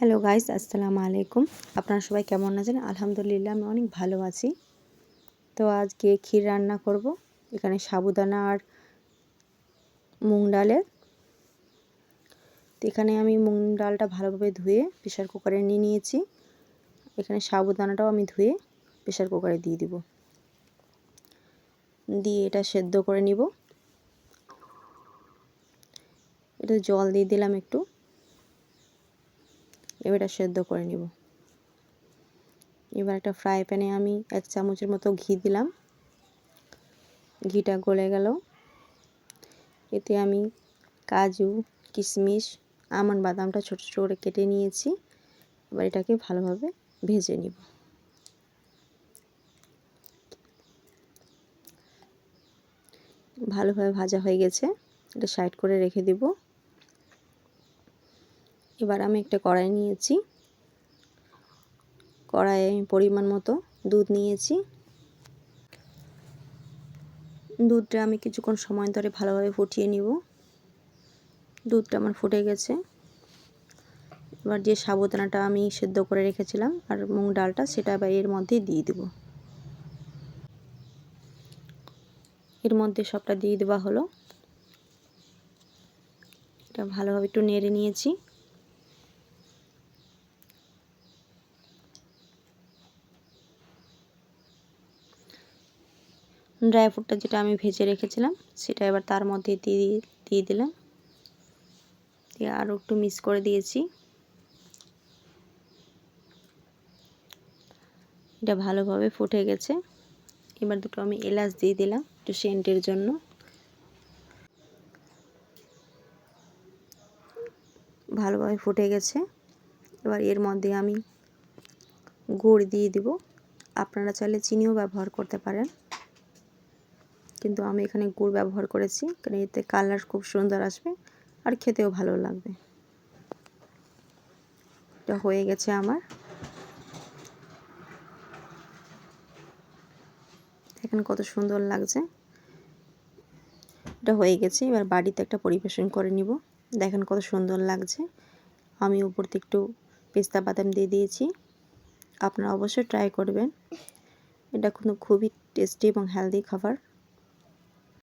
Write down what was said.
Hello guys আসসালামু আলাইকুম আপনারা সবাই কেমন আছেন? আলহামদুলিল্লাহ, আমি অনেক ভালো আছি। তো আজকে ক্ষীর রান্না করব। এখানে সাবুদানা আর মুগ ডালের। তো এখানে আমি মুগ ডালটা ভালোভাবে ধুয়ে প্রেশার কুকারে নিয়ে নিয়েছি। এখানে সাবুদানাটাও আমি ধুয়ে প্রেশার কুকারে দিয়ে দিব। দিয়ে এটা সেদ্ধ করে নিব। এটা জল দিয়ে দিলাম একটু। এবার এটা সেদ্ধ করে নিব। এবার একটা ফ্রাই প্যানে আমি এক চামচের মতো ঘি দিলাম। ঘিটা গলে গেল। এতে আমি কাজু, কিশমিশ, আমন বাদামটা ছোটো ছোটো করে কেটে নিয়েছি। এবার এটাকে ভালোভাবে ভেজে নিব। ভালোভাবে ভাজা হয়ে গেছে। এটা সাইড করে রেখে দিব। এবার আমি একটা কড়াই নিয়েছি। কড়াইয়ে পরিমাণ মতো দুধ নিয়েছি। দুধটা আমি কিছুক্ষণ সময় ধরে ভালোভাবে ফুটিয়ে নিব। দুধটা আমার ফুটে গেছে। এবার যে সাবুদানাটা আমি সেদ্ধ করে রেখেছিলাম আর মুগ ডালটা সেটা এবার এর মধ্যে দিয়ে দেব। এর মধ্যে সবটা দিয়ে দেওয়া হলো। এটা ভালোভাবে একটু নেড়ে নিয়েছি। ড্রাই ফ্রুটটা যেটা আমি ভেজে রেখেছিলাম, সেটা এবার তার মধ্যে দিয়ে দিয়ে দিলাম। দিয়ে আরও একটু মিক্স করে দিয়েছি। এটা ভালোভাবে ফুটে গেছে। এবার দুটো আমি এলাচ দিয়ে দিলাম একটু সেন্টের জন্য। ভালোভাবে ফুটে গেছে। এবার এর মধ্যে আমি গুড় দিয়ে দিব। আপনারা চাইলে চিনিও ব্যবহার করতে পারেন। কিন্তু আমি এখানে গুড় ব্যবহার করেছি, কারণ এতে কালার খুব সুন্দর আসবে আর খেতেও ভালো লাগবে। এটা হয়ে গেছে আমার। দেখেন কত সুন্দর লাগছে। এটা হয়ে গেছে, এবার বাড়িতে একটা পরিবেশন করে নিব। দেখেন কত সুন্দর লাগছে। আমি উপর থেকে একটু পেস্তা বাদাম দিয়ে দিয়েছি। আপনারা অবশ্যই ট্রাই করবেন। এটা কিন্তু খুবই টেস্টি এবং হেলদি খাবার।